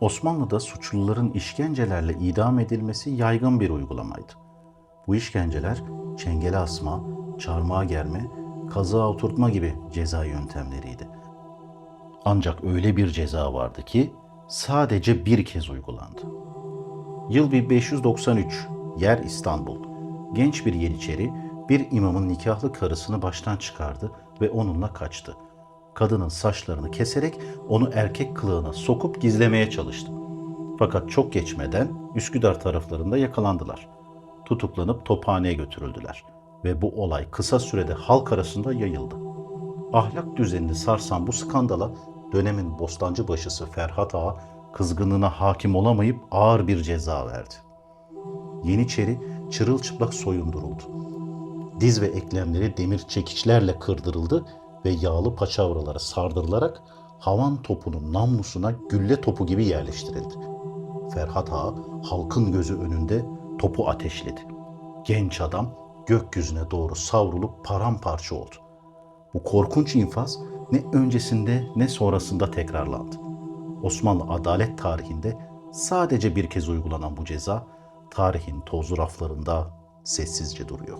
Osmanlı'da suçluların işkencelerle idam edilmesi yaygın bir uygulamaydı. Bu işkenceler çengele asma, çarmıha germe, kazığa oturtma gibi ceza yöntemleriydi. Ancak öyle bir ceza vardı ki sadece bir kez uygulandı. Yıl 1593, yer İstanbul. Genç bir yeniçeri bir imamın nikahlı karısını baştan çıkardı ve onunla kaçtı. Kadının saçlarını keserek onu erkek kılığına sokup gizlemeye çalıştı. Fakat çok geçmeden Üsküdar taraflarında yakalandılar. Tutuklanıp tophaneye götürüldüler ve bu olay kısa sürede halk arasında yayıldı. Ahlak düzenini sarsan bu skandala dönemin bostancı başısı Ferhat Ağa kızgınlığına hakim olamayıp ağır bir ceza verdi. Yeniçeri çırılçıplak soyunduruldu. Diz ve eklemleri demir çekiçlerle kırdırıldı ve yağlı paçavralara sardırılarak havan topunun namlusuna gülle topu gibi yerleştirildi. Ferhat Ağa halkın gözü önünde topu ateşledi. Genç adam gökyüzüne doğru savrulup paramparça oldu. Bu korkunç infaz ne öncesinde ne sonrasında tekrarlandı. Osmanlı adalet tarihinde sadece bir kez uygulanan bu ceza tarihin tozlu raflarında sessizce duruyor.